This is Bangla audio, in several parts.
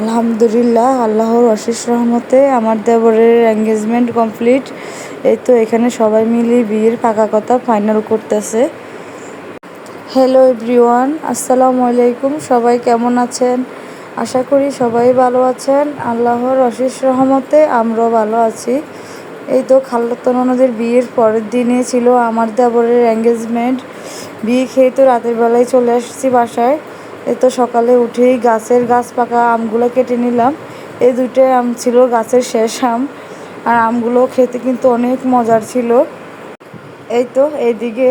আলহামদুলিল্লাহ, আল্লাহর অশেষ রহমতে আমার দেবরের এঙ্গেজমেন্ট কমপ্লিট এই তো এখানে সবাই মিলে বিয়ের পাকা কথা ফাইনাল করতেছে। হ্যালো এভরিওয়ান আসসালামু আলাইকুম, সবাই কেমন আছেন? আশা করি সবাই ভালো আছেন। আল্লাহর অশেষ রহমতে আমরাও ভালো আছি। এই তো খাল্লাতন নদীর বিয়ের পরের দিনে ছিল আমার দেবরের এঙ্গেজমেন্ট বিয়ে খেয়ে তো রাতের বেলায় চলে আসছি বাসায়। এই তো সকালে উঠেই গাছের গাছ পাকা আমগুলো কেটে নিলাম। এই দুইটাই আম ছিল গাছের শেষ আম, আর আমগুলো খেতে কিন্তু অনেক মজার ছিল। এই তো এইদিকে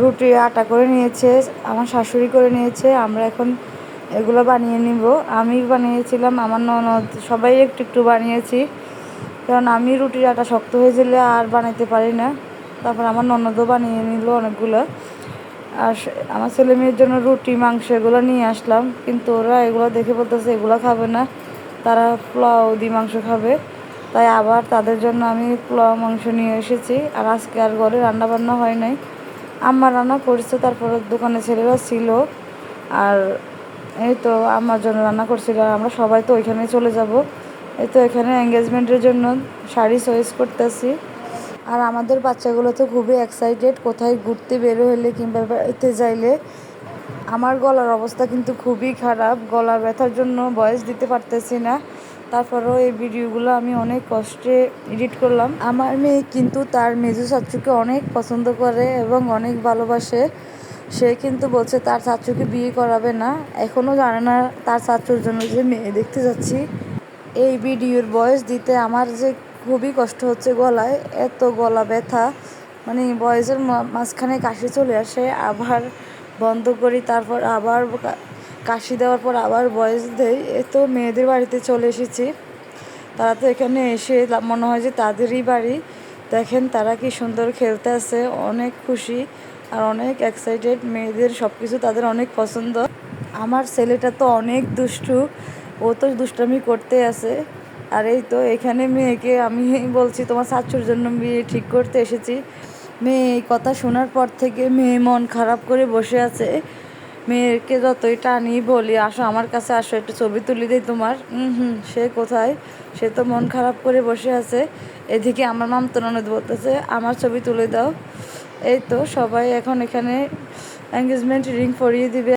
রুটি আটা করে নিয়েছে, আমার শাশুড়ি করে নিয়েছে, আমরা এখন এগুলো বানিয়ে নিব। আমি বানিয়েছিলাম, আমার ননদ, সবাই একটু একটু বানিয়েছি। কারণ আমি রুটির আটা শক্ত হয়ে গেলে আর বানাইতে পারি না। তারপর আমার ননদও বানিয়ে নিল অনেকগুলো। আর আমার ছেলে মেয়ের জন্য রুটি, মাংস এগুলো নিয়ে আসলাম। কিন্তু ওরা এগুলো দেখে বলতেছে, এগুলো খাবে না। তারা পোলাও দি মাংস খাবে। তাই আবার তাদের জন্য আমি পোলাও, মাংস নিয়ে এসেছি। আর আজকে আর ঘরে রান্না বান্না হয় নাই। আম্মা রান্না করছে, তারপরে দোকানে ছেলেরা ছিল। আর এই তো আমার জন্য রান্না করছিল। আর আমরা সবাই তো ওইখানে চলে যাব। এই তো এখানে এঙ্গেজমেন্টের জন্য শাড়ি চয়েস করতেছি। আর আমাদের বাচ্চাগুলো তো খুবই এক্সাইটেড কোথায় ঘুরতে বেরো হলে কিংবা বেড়াতে যাইলে। আমার গলার অবস্থা কিন্তু খুবই খারাপ, গলা ব্যথার জন্য বয়স দিতে পারতেছি না। তারপরেও এই ভিডিওগুলো আমি অনেক কষ্টে এডিট করলাম। আমার মেয়ে কিন্তু তার মেজু চাচুকে অনেক পছন্দ করে এবং অনেক ভালোবাসে। সে কিন্তু বলছে, তার চাচুকে বিয়ে করাবে না। এখনও জানে না তার চাচুর জন্য যে মেয়ে দেখতে যাচ্ছি। এই ভিডিওর বয়স দিতে আমার যে খুবই কষ্ট হচ্ছে গলায়, এত গলা ব্যথা। মানে বয়সের মাঝখানে কাশি চলে আসে, আবার বন্ধ করি, তারপর আবার কাশি দেওয়ার পর আবার বয়স দেই। এ তো মেয়েদের বাড়িতে চলে এসেছি। তারা তো এখানে এসে মনে হয় যে তাদেরই বাড়ি। দেখেন তারা কি সুন্দর খেলতে আছে, অনেক খুশি আর অনেক এক্সাইটেড মেয়েদের সব কিছু তাদের অনেক পছন্দ। আমার ছেলেটা তো অনেক দুষ্টু, ও তো দুষ্টামি করতে আছে। আর এই তো এখানে মেয়েকে আমি বলছি, তোমার শাশুর জন্য বিয়ে ঠিক করতে এসেছি। মেয়ে এই কথা শোনার পর থেকে মেয়ে মন খারাপ করে বসে আছে। মেয়েকে যতই টানি বলি, আসো আমার কাছে আসো, একটু ছবি তুলি দিই তোমার। হুম হুম, সে কোথায়? সে তো মন খারাপ করে বসে আছে। এদিকে আমার মাম তো ননদ বলতেছে, আমার ছবি তুলে দাও। এই তো সবাই এখন এখানে এঙ্গেজমেন্ট রিং পরিয়ে দিবে।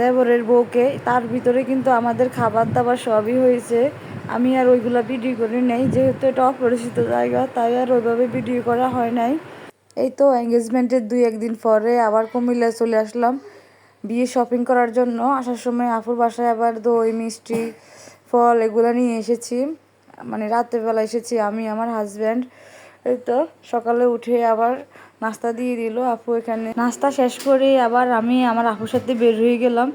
দেবরের বউকে, তার ভিতরে কিন্তু আমাদের খাবার দাবার সবই হয়েছে। আমি আর ওইগুলো ভিডিও করি নাই, যেহেতু এটা অপরিচিত জায়গা, তাই আর ওইভাবে ভিডিও করা হয় নাই। এই তো এঙ্গেজমেন্টের দুই একদিন পরে আবার কুমিল্লা চলে আসলাম। বিয়ে শপিং করার জন্য আসার সময় আপুর বাসায় আবার দই, মিষ্টি, ফল এগুলো নিয়ে এসেছি। মানে রাতের বেলা এসেছি আমি, আমার হাজব্যান্ড এই তো সকালে উঠে আবার নাস্তা দিয়ে দিল। আপু এখানে নাস্তা শেষ করে আবার আমি আমার আপুর সাথে বের হয়ে গেলাম।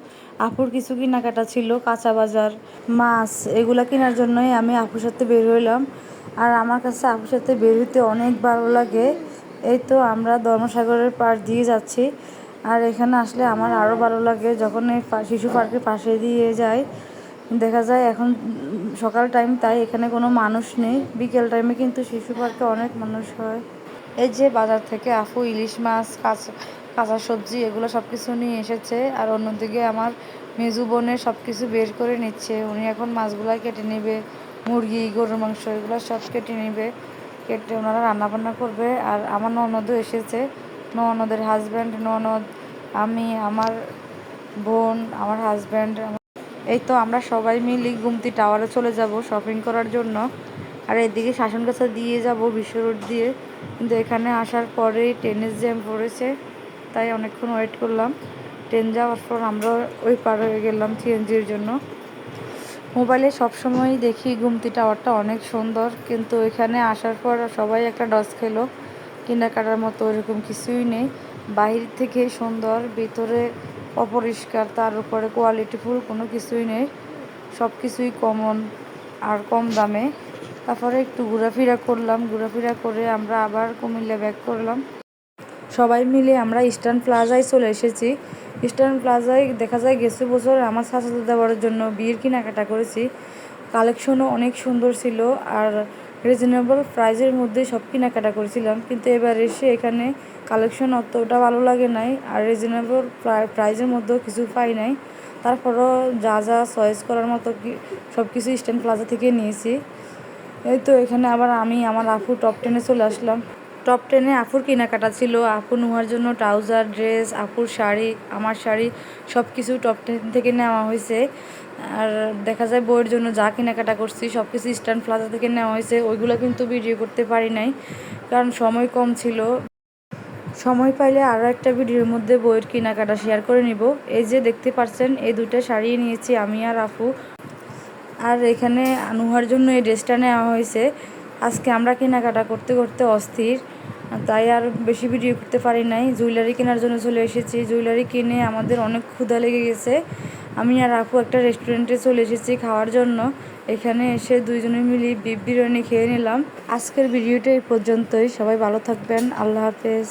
আপুর কিছু কেনাকাটা ছিল, কাঁচা বাজার, মাছ এগুলো কেনার জন্যই আমি আপুর সাথে বের হইলাম। আর আমার কাছে আপুর সাথে বের হইতে অনেক ভালো লাগে। এই তো আমরা ধর্মসাগরের পাশ দিয়ে যাচ্ছি। আর এখানে আসলে আমার আরও ভালো লাগে যখন এই শিশু পার্কের পাশে দিয়ে যাই দেখা যায় এখন সকাল টাইম তাই এখানে কোনো মানুষ নেই। বিকেল টাইমে কিন্তু শিশু পার্কে অনেক মানুষ হয়। এই যে বাজার থেকে আফু, ইলিশ মাছ, কাঁচা কাঁচা সবজি, এগুলো সব কিছু নিয়ে এসেছে। আর অন্যদিকে আমার মেজু বোনের সব কিছু বের করে নিচ্ছে। উনি এখন মাছগুলো কেটে নেবে, মুরগি, গরুর মাংস, এগুলো সব কেটে নেবে। কেটে ওনারা রান্নাবান্না করবে। আর আমার ননদও এসেছে। ননদের হাজব্যান্ড ননদ, আমি, আমার বোন, আমার হাজব্যান্ড এই তো আমরা সবাই মিলি গুমতি টাওয়ারে চলে যাব শপিং করার জন্য। আর এদিকে শাসনগাছা দিয়ে যাব বিশ্ব রোড দিয়ে। কিন্তু এখানে আসার পরে ট্রেনের জ্যাম পড়েছে, তাই অনেকক্ষণ ওয়েট করলাম। ট্রেন যাওয়ার পর আমরা ওই পার হয়ে গেলাম সিএনজির জন্য। মোবাইলে সবসময় দেখি গুমতি টাওয়ারটা অনেক সুন্দর, কিন্তু এখানে আসার পর সবাই একটা ডস খেলো। কেনাকাটার মতো এরকম কিছুই নেই। বাহির থেকে সুন্দর, ভিতরে অপরিষ্কার, তার উপরে কোয়ালিটিফুল কোনো কিছুই নেই। সব কিছুই কমন আর কম দামে। তারপরে একটু ঘোরাফেরা করলাম, ঘোরাফেরা করে আমরা আবার কুমিল্লা ব্যাক করলাম। সবাই মিলে আমরা ইস্টার্ন প্লাজায় চলে এসেছি। ইস্টার্ন প্লাজায় দেখা যায় গেছে বছর আমার শাশুড়ি দেওয়ার জন্য বিয়ের কেনাকাটা করেছি। কালেকশনও অনেক সুন্দর ছিল আর রিজনেবল প্রাইজের মধ্যে সব কেনাকাটা করেছিলাম। কিন্তু এবার এসে এখানে কালেকশন অতটা ভালো লাগে নাই আর রিজনেবল প্রাইজের মধ্যেও কিছু পাই নাই। তারপরও যা যা চয়েস করার মতো সব কিছু স্ট্যান্ড প্লাজা থেকে নিয়েছি। এই তো এখানে আবার আমি আমার আপু টপ টেনে চলে আসলাম। টপ টেনে আপুর কেনাকাটা ছিল। আপু নোহার জন্য ট্রাউজার ড্রেস আপুর শাড়ি, আমার শাড়ি সব কিছু টপ টেন থেকে নেওয়া হয়েছে। আর দেখা যায় বইয়ের জন্য যা কেনাকাটা করছি সব কিছু স্ট্যান্ড প্লাজা থেকে নেওয়া হয়েছে। ওইগুলো কিন্তু ভিডিও করতে পারি নাই, কারণ সময় কম ছিল। সময় পাইলে আরও একটা ভিডিওর মধ্যে বইয়ের কেনাকাটা শেয়ার করে নিব। এই যে দেখতে পাচ্ছেন, এই দুইটা শাড়ি নিয়েছি আমি আর আপু আর এখানে নুহার জন্য এই ড্রেসটা নেওয়া হয়েছে। আজকে আমরা কেনাকাটা করতে করতে অস্থির। তাই আর বেশি ভিডিও করতে পারি নাই। জুয়েলারি কেনার জন্য চলে এসেছি। জুয়েলারি কিনে আমাদের অনেক ক্ষুধা লেগে গেছে। আমি আর আপু একটা রেস্টুরেন্টে চলে এসেছি খাওয়ার জন্য। এখানে এসে দুইজনে মিলে বিফ বিরিয়ানি খেয়ে নিলাম। আজকের ভিডিওটা এই পর্যন্তই। সবাই ভালো থাকবেন। আল্লাহ হাফেজ।